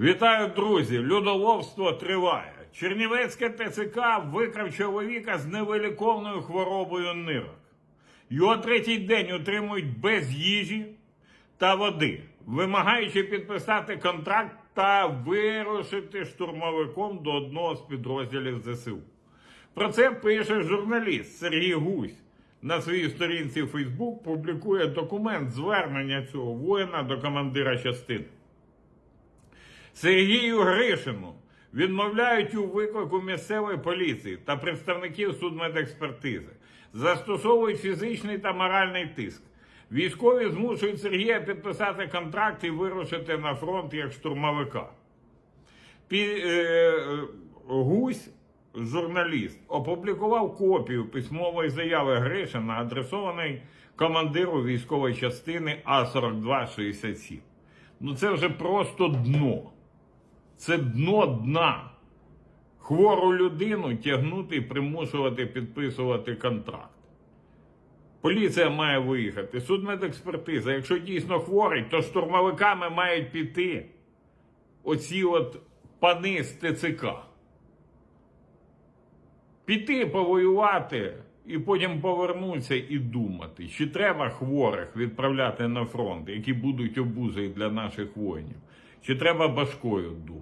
Вітаю, друзі! Людоловство триває. Чернівецьке ТЦК викрав чоловіка з невиліковною хворобою нирок. Його третій день утримують без їжі та води, вимагаючи підписати контракт та вирушити штурмовиком до одного з підрозділів ЗСУ. Про це пише журналіст Сергій Гусь. На своїй сторінці Фейсбук публікує документ звернення цього воїна до командира частини. Сергію Гришину відмовляють у виклику місцевої поліції та представників судмедекспертизи, застосовують фізичний та моральний тиск. Військові змушують Сергія підписати контракт і вирушити на фронт як штурмовика. Пі, е, е, Гусь, журналіст, опублікував копію письмової заяви Гришина, адресованої командиру військової частини А4267. Ну це вже просто дно. Це дно дна. Хвору людину тягнути і примушувати підписувати контракт. Поліція має виїхати, судмедекспертиза. Якщо дійсно хворий, то штурмовиками мають піти оці от пани з ТЦК. Піти повоювати і потім повернутися і думати, чи треба хворих відправляти на фронт, які будуть обузою для наших воїнів, чи треба башкою думати.